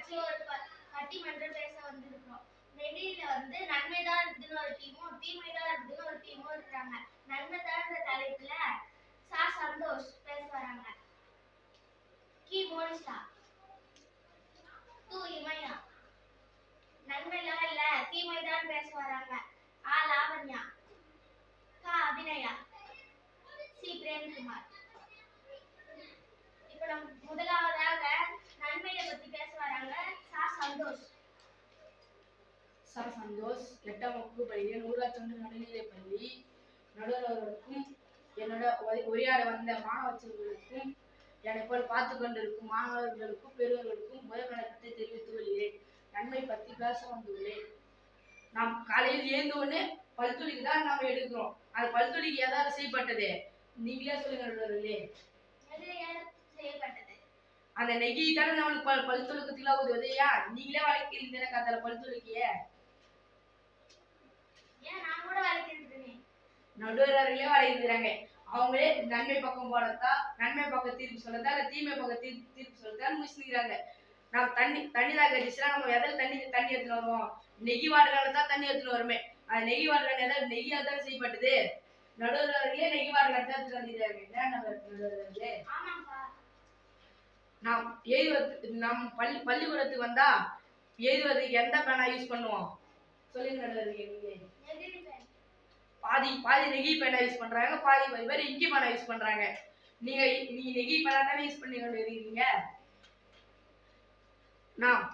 வச்சு ஒரு ப- பட்டிமன்றம் பேச வந்திருக்கோம் வெளியில வந்து நன்மைதான் இருக்குதுன்னு ஒரு டீமும் தீமைதான் இருக்குதுன்னு ஒரு டீமும் இருக்காங்க. நன்மைதான்ற தலைப்புல சா சந்தோஷ் பேச வராங்க. கி. மோனிஷா து இமயா நன்மைலாம் இல்ல தீமைதான் பேச வராங்க ஆ லாவண்யா கா அபிநயா சி பிரேம்குமார் இப்ப நம்ம முதலாவதாக நன்மையை பத்தி பேச வராங்க சா சந்தோஷ் சா சந்தோஷ் எட்டாம் வகுப்பு பள்ளியில் ஊராட்சி நடுநிலைப் பள்ளி நடுவர்களுக்கும் என்னோட உரை- உரையாட வந்த மாணவர்களுக்கும் என்னை போல் பார்த்து கொண்டிருக்கும் மாணவர்களுக்கும் பெரியவர்களுக்கும் முதல் வணக்கத்தை தெரிவித்துக் கொள்கிறேன். நன்மை பற்றி பேச வந்துள்ளேன். நாம் காலையில் எழுந்த உடனே பல்துளிக்கு தான் நாம் எடுக்கிறோம். அந்த பல்துளிக்கு ஏதாவது செய்யப்பட்டது? நீங்களே சொல்லுங்க நடுவர்களே நிறைய செய்யப்பட்டது. அந்த நெகி தானே நம்மளுக்கு பல் பல் துளக்கத்துல உதவியா நீங்களே வளர்க்கிறீங்க கத்தால பல் துளக்கிய ஏன் நான் கூட வளர்க்கிறேன் நடுவர்களே வளைக்கிறாங்க அவங்களே நன்மை பக்கம் போறதா நன்மை பக்கம் தீர்ப்பு சொல்லதா இல்ல தீமை பக்கம் தீர்ப்பு தீர்ப்பு சொல்லதா முடிச்சுக்கிறாங்க நம்ம தண்ணி தண்ணி தான் கட்டிச்சுன்னா நம்ம எதில் தண்ணி தண்ணி எடுத்துன்னு வருவோம்? நெகி வாடகால தான் தண்ணி எடுத்துன்னு வருமே. அது நெகி வாடகால எதாவது நெகியால் தான் செய்யப்பட்டது. நடுவர்களே நெகி வாடகால தான் எடுத்துட்டு வந்துடுறாங்க என்ன நடுவர்களே? நாம் எழுதுவது நம் பள்ளி பள்ளிக்கூடத்துக்கு வந்தா எழுதுவதுக்கு எந்த பேனா யூஸ் பண்ணுவோம்? சொல்லுங்க நடுவர்களே பாதி பாதி நெகி பேனா யூஸ் பண்றாங்க பாதி பேர் இங்கி பேனா யூஸ் பண்றாங்க. நீங்க நீங்க நெகி பேனா தானே யூஸ் பண்ணி கொண்டு இருக்கீங்க நாம்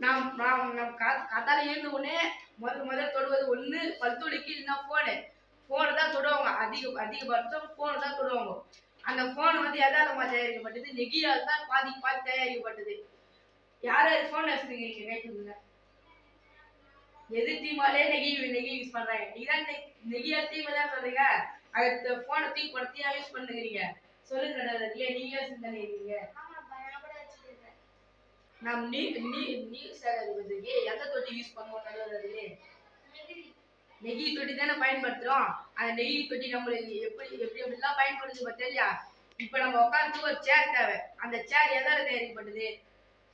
நாம் நாம் நம் கா- காத்தால எழுந்த உடனே முதல் முதல் தொடுவது ஒண்ணு பல்துளிக்கு இல்லைன்னா ஃபோனு ஃபோனு தான் தொடுவாங்க. அதிக அதிகபட்சம் ஃபோனு தான் தொடுவாங்க. அந்த ஃபோன் வந்து எதாலமா தயாரிக்கப்பட்டது? நெகியால் தான் பாதி பாதி தயாரிக்கப்பட்டது. யார் யார் ஃபோன் வச்சிருக்கீங்க? கை தூக்குங்க எது தீமாலே நெகி நெகி யூஸ் பண்றாங்க? நீங்க தான் நெ- நெகியா தீமை தான் சொல்றீங்க. அது போனை தூக்கி படுத்தியா யூஸ் பண்ணுகிறீங்க சொல்லுங்க நடுவர்களே நீங்களே சிந்தனை இருக்கீங்க நாம் நீ நீ நீர் சேகரிப்பதற்கு எந்த தொட்டி யூஸ் பண்ணுவோம் நெகிழி நெகி தொட்டி தானே பயன்படுத்துறோம். அந்த நெகி தொட்டி நம்மளுக்கு எப்படி எப்படி எப்படிலாம் பயன்படுது பார்த்தா இப்போ நம்ம உட்காந்து ஒரு சேர் தேவை. அந்த சேர் எதால தயாரிக்கப்பட்டது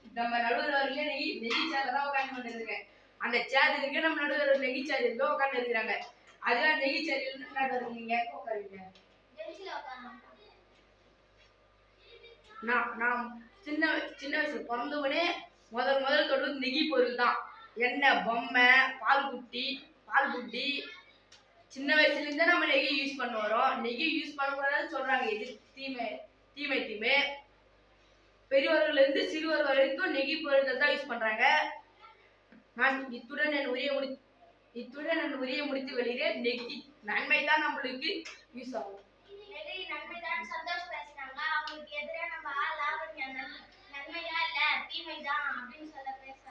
நம்ம நடுவர்களே நெகி நெகி சேர்ல தான் உட்காந்து கொண்டு இருக்கேன் அந்த சேர் இருக்கு நம்ம நடுவர் நெகி சேர் இருக்கு உட்காந்து இருக்கிறாங்க. நெகி சேர் நீங்க எங்க உட்காருவீங்க பெஞ்சில் உட்காந்து நான் நான் சின்ன சின்ன வயசுல பிறந்தவனே முதல் முதல் தொடுவது நெகி பொருள் தான் எண்ணெய் பொம்மை பால் குட்டி பால் குட்டி சின்ன வயசுல இருந்தே நம்ம நெகி யூஸ் பண்ண வரோம். நெகி யூஸ் பண்ணக்கூடாதுன்னு சொல்றாங்க. இது தீமை தீமை தீமை. பெரியவர்கள் இருந்து சிறுவர் வரைக்கும் நெகி பொருட்கள் தான் யூஸ் பண்றாங்க. நான் இத்துடன் என் உரிய முடி இத்துடன் என் உரிய முடித்து வெளியிறேன் நெகி நன்மை தான் நம்மளுக்கு யூஸ் ஆகும். நெகிழி நன்மைதான். சந்தோஷ் பேசுனாங்க. அவங்களுக்கு எதிராக நம்ம ஆ நன்மையா இல்ல தீமைதான் அப்படின்னு சொல்ல பேச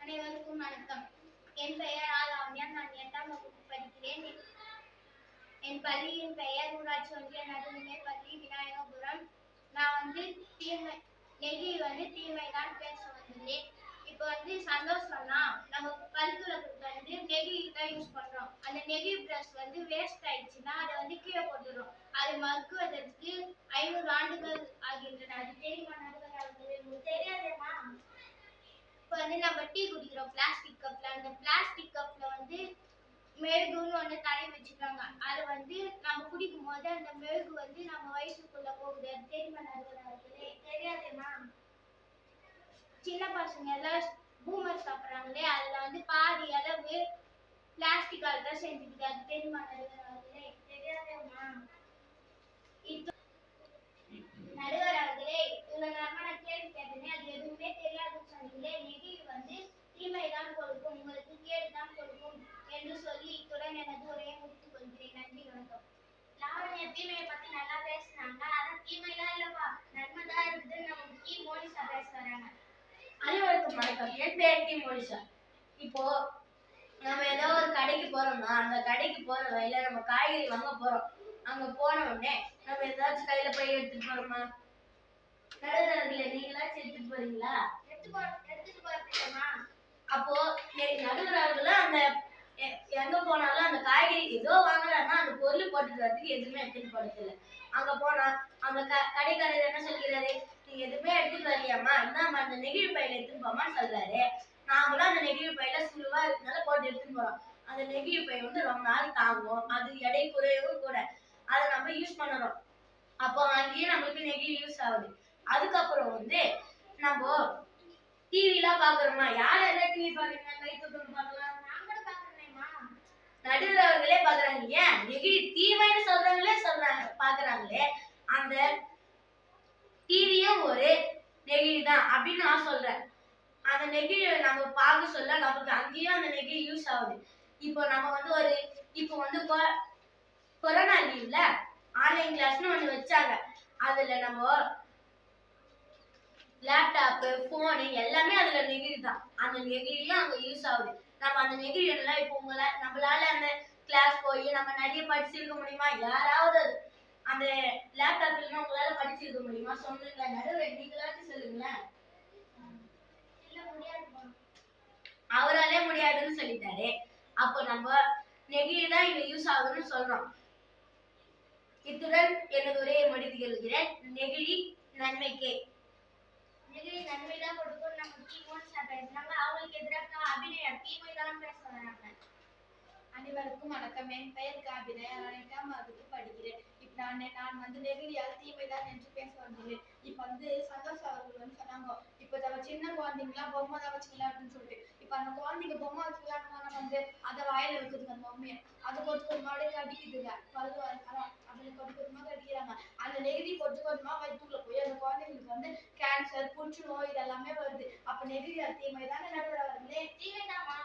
அனைவருக்கும் வணக்கம். என் பெயர் ஆ நான் எட்டாம் வகுப்பு படிக்கிறேன். என்- என் பள்ளியின் பெயர் ஊராட்சி ஒன்றிய நடுநிலை பள்ளி விநாயகபுரம். நான் வந்து தீமை நெகி வந்து தீமை தான் பேச வந்துள்ளேன் இப்போ வந்து சந்தோஷம்னா நம்ம பல் வந்து நெகி தான் யூஸ் பண்றோம். அந்த நெகி பிரஷ் வந்து வேஸ்ட் ஆயிடுச்சுன்னா அதை வந்து கீழே போட்டுறோம் அது மக்குவதற்கு ஐநூறு ஆண்டுகள் ஆகின்றன. அது தெரியுமா நடுவர்களே தெரியாதேமா தெரியாதேம்மா இப்போ வந்து நம்ம டீ குடிக்கிறோம். பிளாஸ்டிக் கப்ல அந்த பிளாஸ்டிக் கப்ல வந்து மெழுகுன்னு ஒன்று தடை வச்சுருக்காங்க. அது வந்து நம்ம குடிக்கும் போது அந்த மெழுகு வந்து நம்ம வயிற்றுக்குள்ள போகுது. அது தெரியுமா நடுவர்களே தெரியாதேமா சின்ன பசங்க எல்லாம் பூமர் சாப்பிட்றாங்களே அதில் வந்து பாதி அளவு பிளாஸ்டிக்கால் தான் செஞ்சுக்கிட்டு அது தெரியுமா நடுவர்களே தெரியாதேம்மா இது நடுவர் அவர்களே இவ்வளவு நேரமா நான் கேள்வி கேட்டேனே அது எதுவுமே தெரியாதுன்னு சொன்னீங்களே நெகி வந்து தீமை தான் கொடுக்கும் உங்களுக்கு கேடு தான் கொடுக்கும் என்று சொல்லி இத்துடன் எனது உரையை முடித்துக் கொள்கிறேன் நன்றி வணக்கம் லாவண்யா தீமையை பத்தி நல்லா பேசுனாங்க ஆனா தீமைலாம் இல்லப்பா நன்மை தான் இருக்குதுன்னு நம்ம கீ மோனிஷா பேச வராங்க அனைவருக்கும் வணக்கம் என் பெயர் டி மோனிஷா. இப்போ நம்ம ஏதோ ஒரு கடைக்கு போறோம்னா அந்த கடைக்கு போற வழியில நம்ம காய்கறி வாங்க போறோம். அங்க போன உடனே நம்ம ஏதாச்சும் கையில போய் எடுத்துட்டு போறோமா? நடுவர்களே நீங்களாச்சும் எடுத்துட்டு போறீங்களா? எடுத்து போ எடுத்துட்டு போறதுமா அப்போ நடுவர்கள அந்த எங்க போனாலும் அந்த காய்கறி ஏதோ வாங்குறாருன்னா அந்த பொருள் போட்டுட்டு வரதுக்கு எதுவுமே எடுத்துட்டு போறது அங்க போனா அந்த க கடைக்காரர் என்ன சொல்கிறாரு? நீ எதுவுமே எடுத்துட்டு வரலையாம்மா? என்னம்மா அந்த நெகிழி பையில எடுத்துன்னு போமான்னு சொல்றாரு. நாங்களும் அந்த நெகிழி பையில சுழுவா இருக்கனால போட்டு எடுத்துன்னு போறோம். அந்த நெகிழி பை வந்து ரொம்ப நாள் தாங்கும் அது எடை குறையவும் கூட. அதை நம்ம யூஸ் பண்ணணும். அப்போ அங்கேயே நம்மளுக்கு நெகிழி யூஸ் ஆகுது. அதுக்கப்புறம் வந்து நம்ம டிவிலாம் பாக்குறோமா யார் யாரெல்லாம் டிவி பாக்குறீங்க கை தூக்கம் பார்க்கலாம் நடுவில் பாக்குறாங்க. ஏன்? நெகிழி தீமைன்னு சொல்றவங்களே சொல்றாங்க பாக்குறாங்களே. அந்த டிவியும் ஒரு நெகிழி தான் அப்படின்னு நான் சொல்றேன். அந்த நெகிழியை நம்ம பார்க்க சொல்ல நமக்கு அங்கேயும் அந்த நெகிழி யூஸ் ஆகுது. இப்போ நம்ம வந்து ஒரு இப்போ வந்து கொ- கொரோனா லீவ்ல ஆன்லைன் கிளாஸ்னு ஒன்று வச்சாங்க. அதுல நம்ம லேப்டாப்பு ஃபோனு எல்லாமே அதுல நெகிழி தான் அந்த நெகிழியும் அங்க யூஸ் ஆகுது. நம்ம அந்த நெகிழி எல்லாம் இப்போ உங்களை நம்மளால அந்த கிளாஸ் போய் நம்ம நிறைய படிச்சிருக்க முடியுமா? யாராவது அந்த லேப்டாப் இல்லைன்னா உங்களால படிச்சிருக்க முடியுமா? சொல்லுங்க. நடுவில் நீங்களாச்சும் சொல்லுங்களேன். அவராலே முடியாதுன்னு சொல்லிட்டாரு. அப்போ நம்ம நெகிழி தான் இங்க யூஸ் ஆகுதுன்னு சொல்றோம். இத்துடன் எனது உரையை முடித்து கொள்கிறேன். நெகிழி நன்மைக்கே. நெகிழி நன்மை தான் கொடுக்கும். நம்ம அவங்களுக்கு எதிராக அபிநயா தீமை தான் பேச வராங்க. அனைவருக்கும் வணக்கம். என் பெயர் காபினை நான் எட்டாம் வகுப்பு படிக்கிறேன். இப்ப நான் நான் வந்து நெகிழியால் தீமைதான் என்று பேச வந்துள்ளேன். இப்ப வந்து சந்தோஷ் அவர்கள் வந்து சொன்னாங்க இப்ப நம்ம சின்ன குழந்தைங்களாம் பொம்மை தான் வச்சுக்கலாம் அப்படின்னு சொல்லிட்டு. இப்ப அந்த குழந்தைங்க பொம்மை வச்சுக்கலாம்னு வந்து அதை வாயில வைக்குதுங்க அந்த பொம்மையை அது கொஞ்சம் கொஞ்சமா அப்படியே கடிக்குதுங்க பல்லு கொஞ்சம் கொஞ்சமா கடிக்கிறாங்க அந்த நெகிழி கொஞ்சம் கொஞ்சமா வயிற்றுக்குள்ள போய் அந்த குழந்தைங்களுக்கு வந்து கேன்சர் புற்றுநோய் இதெல்லாமே வருது. அப்ப நெகிழியால் தீமை தானே நடுவர் அவர்களே தீமைதாமா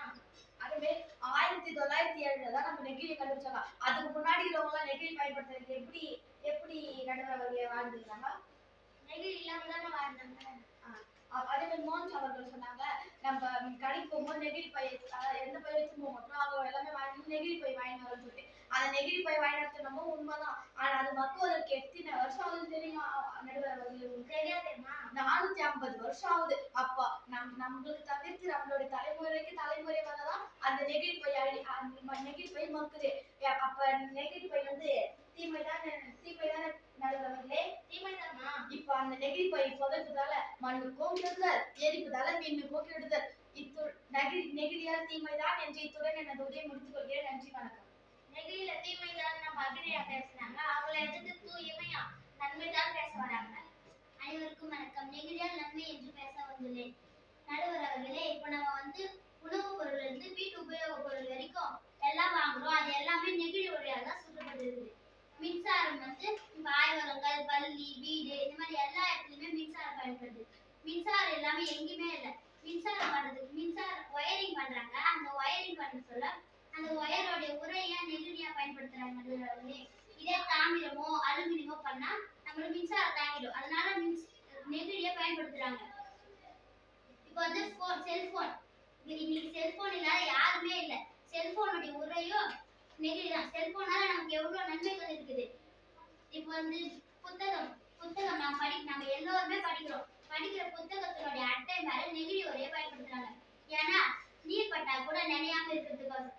அதுவே ஆயிரத்தி தொள்ளாயிரத்தி ஏழுல தான் நம்ம நெகிழி கண்டுபிடிச்சாங்க. அதுக்கு முன்னாடி இருக்கிறவங்க எல்லாம் நெகிழி பயன்படுத்துறது எப்படி எப்படி நடுவர்களே வாழ்ந்துருக்காங்க? நெகிழி இல்லாம தானே வாழ்ந்தாங்க அ- அதே மாதிரி அவர்கள் சொன்னாங்க நம்ம ம், கடைக்கு போகும்போது நெகிழி பை எந்த பை வச்சு போக மாட்டோம் அவங்க எல்லாமே வாங்கி நெகிழி பை வாங்கி வரணும்னு சொல்லிட்டு. அந்த நெகிழி பை வாங்கி நடத்தினமோ நம்ம உண்மைதான். ஆனா அது மக்குவதற்கு எத்தனை வருஷம் ஆகுதுன்னு தெரியுமா? நடுவர் அவர்களுக்கு தெரியாதேம்மா? நானூத்தி ஐம்பது வருஷம் ஆகுது. அப்பா நம் நம்மளுக்கு தவிர்த்து நம்மளுடைய தலைமுறைக்கு தலைமுறை வந்ததான் அந்த நெகிழி பை அழி நெகிழி பை மக்குது. ஏ, அப்ப நெகிழி பை வந்து தீமை தானே தீமை தானே நடுவர்களே தீமைதாம்மா இப்ப அந்த நெகிழி பை புதைப்பதால மண்ணுக்கும் கெடுதல் எரிப்பதால மீனுக்கும் கெடுதல் இத்து நெகிழி நெகிழியால் தீமைதான் என்று இத்துடன் எனது உதவி முடித்துக் கொள்கிறேன் நன்றி வணக்கம். நெகிழியில தீமைதான் நம்ம அபிநயா பேசுனாங்க அவங்கள எதிர்த்து தூய்மையா நன்மைதான் பேச வராங்க. அனைவருக்கும் வணக்கம். நெகிழியால் நன்மை என்று பேச வந்துள்ளேன். நடுவர் அவர்களே இப்ப நம்ம வந்து உணவுப் பொருள் இருந்து வீட்டு உபயோகப் பொருள் வரைக்கும் எல்லாம் வாங்குறோம். அது எல்லாமே நெகிழி வழியாக தான் சுற்றப்பட்டிருக்கு மின்சாரம் வந்து இப்ப ஆய்வகங்கள் பள்ளி வீடு இந்த மாதிரி எல்லா இடத்துலயுமே மின்சாரம் பயன்படுது. மின்சாரம் எல்லாமே எங்கேயுமே இல்லை. மின்சாரம் பண்றதுக்கு மின்சாரம் ஒயரிங் பண்றாங்க. அந்த ஒயரிங் பண்ண சொல்ல அந்த ஒயரோடைய உரையை நெகிழியா பயன்படுத்துறாங்க இதே தாமிரமோ அலுமினியமோ பண்ணா நம்மளுக்கு மின்சாரம் தாங்கிடும். அதனால மின்ஸ் நெகிழியை பயன்படுத்துறாங்க. இப்போ வந்து செல்போன் இன்னைக்கு செல்போன் இல்லாத யாருமே இல்லை. செல்போனுடைய உரையும் நெகிழி தான். செல்போனால நமக்கு எவ்வளவு நன்மைகள் இருக்குது? இப்போ வந்து புத்தகம் புத்தகம் நாம் படி நம்ம எல்லோருமே படிக்கிறோம். படிக்கிற புத்தகத்தினுடைய அட்டை மேல நெகிழி ஒரே பயன்படுத்துறாங்க. ஏன்னா நீர் பட்டா கூட நினையாம இருக்கிறதுக்கோசம்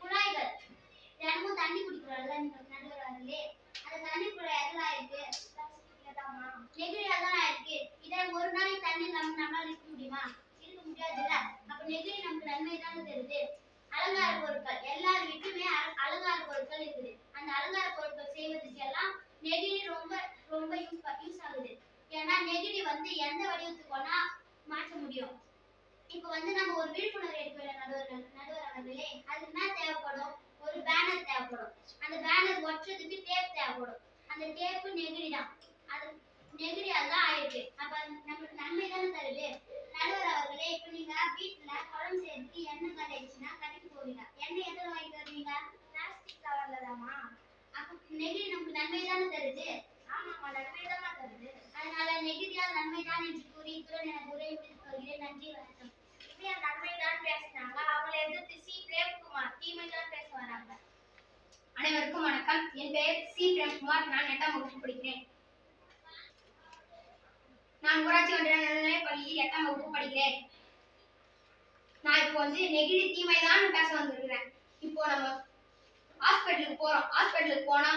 குழாய்கள். தினமும் தண்ணி குடிக்கிறோம்ல நடுவர்களே அந்த தண்ணி குழாய் எதெல்லாம் இருக்கு? நெகிழியா தான்? இருக்கு. இதை ஒரு நாளைக்கு தண்ணி இல்லாம நம்மளால இருக்க முடியுமா? இருக்க முடியாதுல்ல. அப்ப நெகிழி நமக்கு நன்மை தான் தருது. அலங்கார பொருட்கள். எல்லார் வீட்டுமே அலங்கார பொருட்கள் இருக்குது. அந்த அலங்கார பொருட்கள் செய்வதற்கு எல்லாம் நெகிழி ரொம்ப ரொம்ப யூஸ் யூஸ் ஆகுது. ஏன்னா நெகிழி வந்து எந்த வடிவத்துக்கு வேணா மாற்ற முடியும். இப்போ வந்து நம்ம ஒரு விழிப்புணர்வு எடுக்கல நடுவர்கள் நடுவர் அவர்களே. அதுக்கு என்ன தேவைப்படும்? ஒரு பேனர் தேவைப்படும். அந்த பேனர் ஒட்டுறதுக்கு டேப் தேவைப்படும். அந்த டேப்பு நெகிழி தான் அது தான் ஆயிருக்கு. அப்ப அது நம்மளுக்கு நன்மை தானே தருது. நடுவர் அவர்களே இப்போ நீங்க வீட்டுல குழம்பு செய்யறதுக்கு எண்ணெய் கடைச்சுன்னா கடைக்கு போவீங்க. எண்ணெய் எதுல வாங்கி தருவீங்க பிளாஸ்டிக் கவர்ல தாமா அப்ப நெகிரி நமக்கு நன்மை தானே தருது. ஆமா நன்மை தானே தருது. அதனால நெகிரியால் நன்மை தான் என்று கூறி இத்துடன் எனக்கு உரை முடித்துக் கொள்கிறேன். நன்றி வணக்கம். இப்படியா நன்மை தான் பேசினாங்க. அவங்களை எதிர்த்து சி. பிரேம்குமார் தீமை தான் பேச வராங்க அனைவருக்கும் வணக்கம். என் பெயர் சி. பிரேம்குமார். நான் எட்டாம் வகுப்பு படிக்கிறேன். நான் ஊராட்சி ஒன்றிய நடுநிலைப் பள்ளியில் எட்டாம் வகுப்பு படிக்கிறேன். நான் இப்போ வந்து நெகிழி தீமை தான் பேச வந்திருக்கிறேன். இப்போ நம்ம ஹாஸ்பிட்டலுக்கு போறோம். ஹாஸ்பிட்டலுக்கு போனா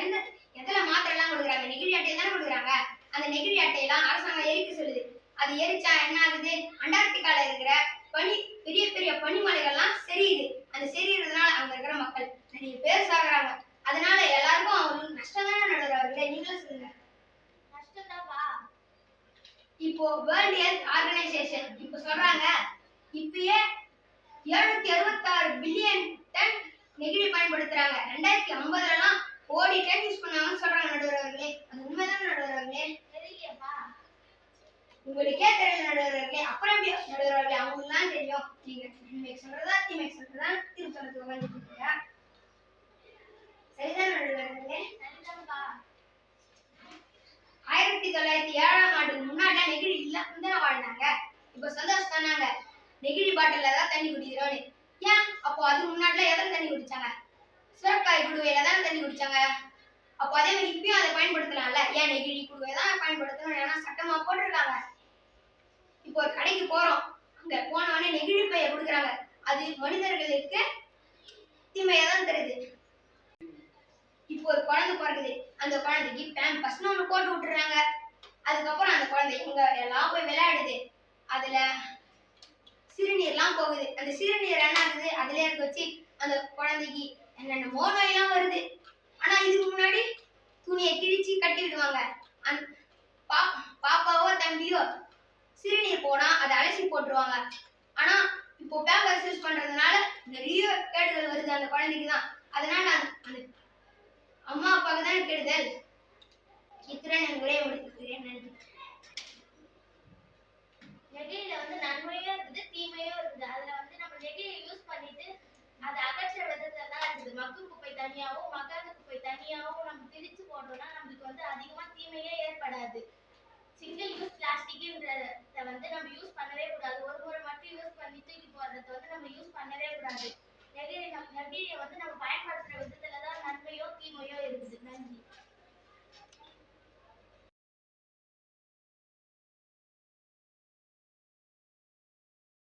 எந்த எதுல மாத்திரை எல்லாம் கொடுக்குறாங்க? நெகிழி அட்டை தானே கொடுக்குறாங்க? அந்த நெகிழி அட்டையெல்லாம் அரசாங்கம் எரிக்க சொல்லுது. அது எரிச்சா என்ன ஆகுது? அண்டார்டிகால இருக்கிற பனி பெரிய பெரிய பனிமலைகள்லாம் செரியுது. அந்த செரியுறதுனால அங்க இருக்கிற மக்கள் நிறைய பேர் சாகுறாங்க. அதனால எல்லாருக்கும் அவங்களுக்கு நஷ்டம் தானே நடுறாரு நீங்களும் சொல்லுங்க. இப்போ வேர்ல்ட் ஹெல்த் ஆர்கனைசேஷன் இப்போ சொல்றாங்க இப்பயே எழுநூத்தி அறுபத்தாறு பில்லியன் டன் நெகிழி பயன்படுத்துறாங்க. ரெண்டாயிரத்தி ஐம்பதுலலாம் கோடி டன் யூஸ் பண்ணாங்கன்னு சொல்றாங்க நடுவர்களே. அது உண்மைதான் நடுவர்களே? தெரியலையேப்பா. உங்களுக்கே தெரியல நடுவர்களே. அப்புறம் எப்படி நடுவர்களே? அவங்களுக்குலாம் தெரியும். நீங்க நன்மைக்கு சொல்றதா தீமைக்கு சொல்றதா திரும்ப உட்காந்துருக்கீங்க சரிதான் நடுவர்களே? சரிதான்ப்பா. ஆயிரத்தி தொள்ளாயிரத்தி ஏழாம் ஆண்டுக்கு முன்னாடி நெகிழி இல்லாம தான் வாழ்ந்தாங்க. இப்ப சந்தோஷம் தானாங்க. நெகிழி பாட்டில தான் தண்ணி குடிக்கிறோன்னு. ஏன்? அப்போ அதுக்கு முன்னாடில எதில் தண்ணி குடிச்சாங்க? சுரக்காய் குடுவையில தான் தண்ணி குடிச்சாங்க. அப்போ அதே மாதிரி இப்பயும் அதை பயன்படுத்தலாம்ல. ஏன் நெகிழி குடுவை தான் பயன்படுத்தணும் ஏன்னா சட்டமா போட்டிருக்காங்க. இப்போ ஒரு கடைக்கு போறோம். அங்க போனவொடனே நெகிழி பைய கொடுக்குறாங்க. அது மனிதர்களுக்கு தீமையை தான் தருது. இப்போ ஒரு குழந்தை பிறகுது அந்த குழந்தைக்கு பேம்பஸ்னு ஒன்று போட்டு விட்டுறாங்க. அதுக்கப்புறம் அந்த குழந்தை இங்க எல்லாம் போய் விளையாடுது. அதுல சிறுநீர்லாம் போகுது. அந்த சிறுநீர் என்ன ஆகுது? அதுல இருக்க வச்சு அந்த குழந்தைக்கு என்னென்னமோ நோயெல்லாம் வருது. ஆனா இதுக்கு முன்னாடி துணியை கிழிச்சு கட்டி விடுவாங்க. பா பாப்பாவோ தம்பியோ சிறுநீர் போனா அதை அலசி போட்டுருவாங்க. ஆனா இப்போ பேம்பர்ஸ் யூஸ் பண்றதுனால நிறைய கேடுகள் வருது அந்த குழந்தைக்கு தான் அதனால அந்த அம்மா அப்பாவுக்கு தான் கெடுதல். இத்துடன் என் உரையை முடித்துக்கிறேன். நன்றி. நெகிழியில வந்து நன்மையும் இருக்குது தீமையும் இருக்குது. அதுல வந்து நம்ம நெகிழியை யூஸ் பண்ணிட்டு அதை அகற்ற விதத்துல தான் இருக்குது. மக்கும் குப்பை தனியாவும் மக்காத குப்பை தனியாவும் நம்ம பிரிச்சு போட்டோம்னா நம்மளுக்கு வந்து அதிகமா தீமையே ஏற்படாது. சிங்கிள் யூஸ் பிளாஸ்டிக்ன்றத வந்து நம்ம யூஸ் பண்ணவே கூடாது. ஒரு முறை மட்டும் யூஸ் பண்ணி தூக்கி போடுறத வந்து நம்ம யூஸ் பண்ணவே கூடாது. நெகிழியை வந்து நம்ம பயன்படுத்துற விதத்துல தான் நன்மையோ தீமையோ இருக்குது. நன்றி.